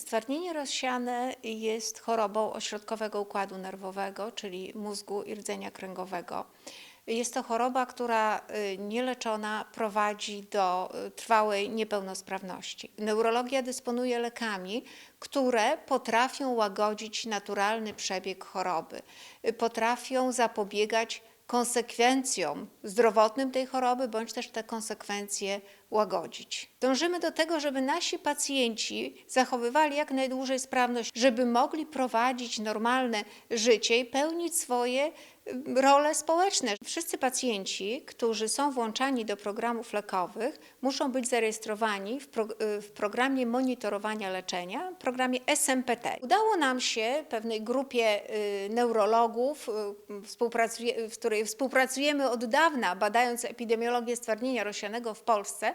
Stwardnienie rozsiane jest chorobą ośrodkowego układu nerwowego, czyli mózgu i rdzenia kręgowego. Jest to choroba, która y, nieleczona prowadzi do y, trwałej niepełnosprawności. Neurologia dysponuje lekami, które potrafią łagodzić naturalny przebieg choroby, y, potrafią zapobiegać konsekwencjom zdrowotnym tej choroby, bądź też te konsekwencje łagodzić. Dążymy do tego, żeby nasi pacjenci zachowywali jak najdłużej sprawność, żeby mogli prowadzić normalne życie i pełnić swoje y, role społeczne. Wszyscy pacjenci, którzy są włączani do programów lekowych, muszą być zarejestrowani w, pro, y, w programie monitorowania leczenia, programie SMPT. Udało nam się pewnej grupie y, neurologów, y, współpracuje, w której współpracujemy od dawna, badając epidemiologię stwardnienia rozsianego w Polsce,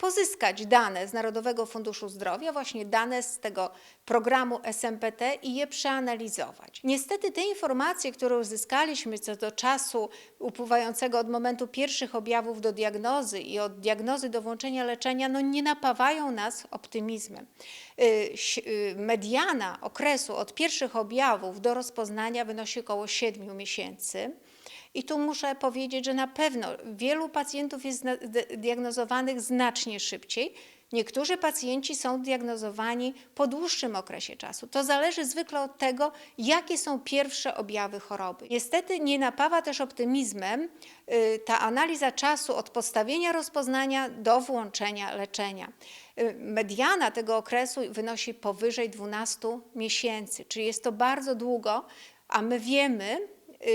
pozyskać dane z Narodowego Funduszu Zdrowia, właśnie dane z tego programu SMPT i je przeanalizować. Niestety te informacje, które uzyskaliśmy co do czasu upływającego od momentu pierwszych objawów do diagnozy i od diagnozy do włączenia leczenia, no nie napawają nas optymizmem. Y, y, Mediana okresu od pierwszych objawów do rozpoznania wynosi około 7 miesięcy. I tu muszę powiedzieć, że na pewno wielu pacjentów jest diagnozowanych znacznie szybciej. Niektórzy pacjenci są diagnozowani po dłuższym okresie czasu. To zależy zwykle od tego, jakie są pierwsze objawy choroby. Niestety nie napawa też optymizmem y, ta analiza czasu od postawienia rozpoznania do włączenia leczenia. Y, Mediana tego okresu wynosi powyżej 12 miesięcy, czyli jest to bardzo długo, a my wiemy,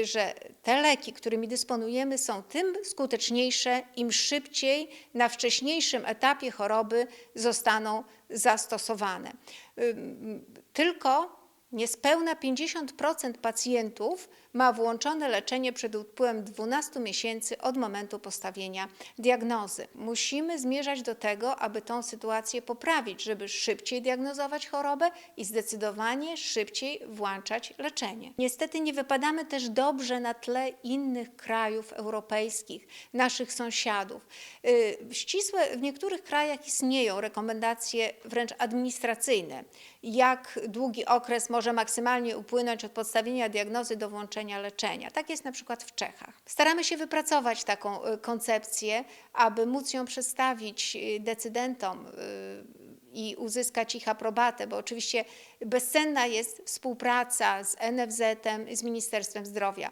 że te leki, którymi dysponujemy, są tym skuteczniejsze, im szybciej na wcześniejszym etapie choroby zostaną zastosowane. Ym, Tylko niespełna 50% pacjentów ma włączone leczenie przed upływem 12 miesięcy od momentu postawienia diagnozy. Musimy zmierzać do tego, aby tą sytuację poprawić, żeby szybciej diagnozować chorobę i zdecydowanie szybciej włączać leczenie. Niestety nie wypadamy też dobrze na tle innych krajów europejskich, naszych sąsiadów. Y, Ścisłe w niektórych krajach istnieją rekomendacje wręcz administracyjne, jak długi okres może maksymalnie upłynąć od podstawienia diagnozy do włączenia leczenia. Tak jest na przykład w Czechach. Staramy się wypracować taką y, koncepcję, aby móc ją przedstawić y, decydentom y, i uzyskać ich aprobatę, bo oczywiście bezcenna jest współpraca z NFZ-em, z Ministerstwem Zdrowia.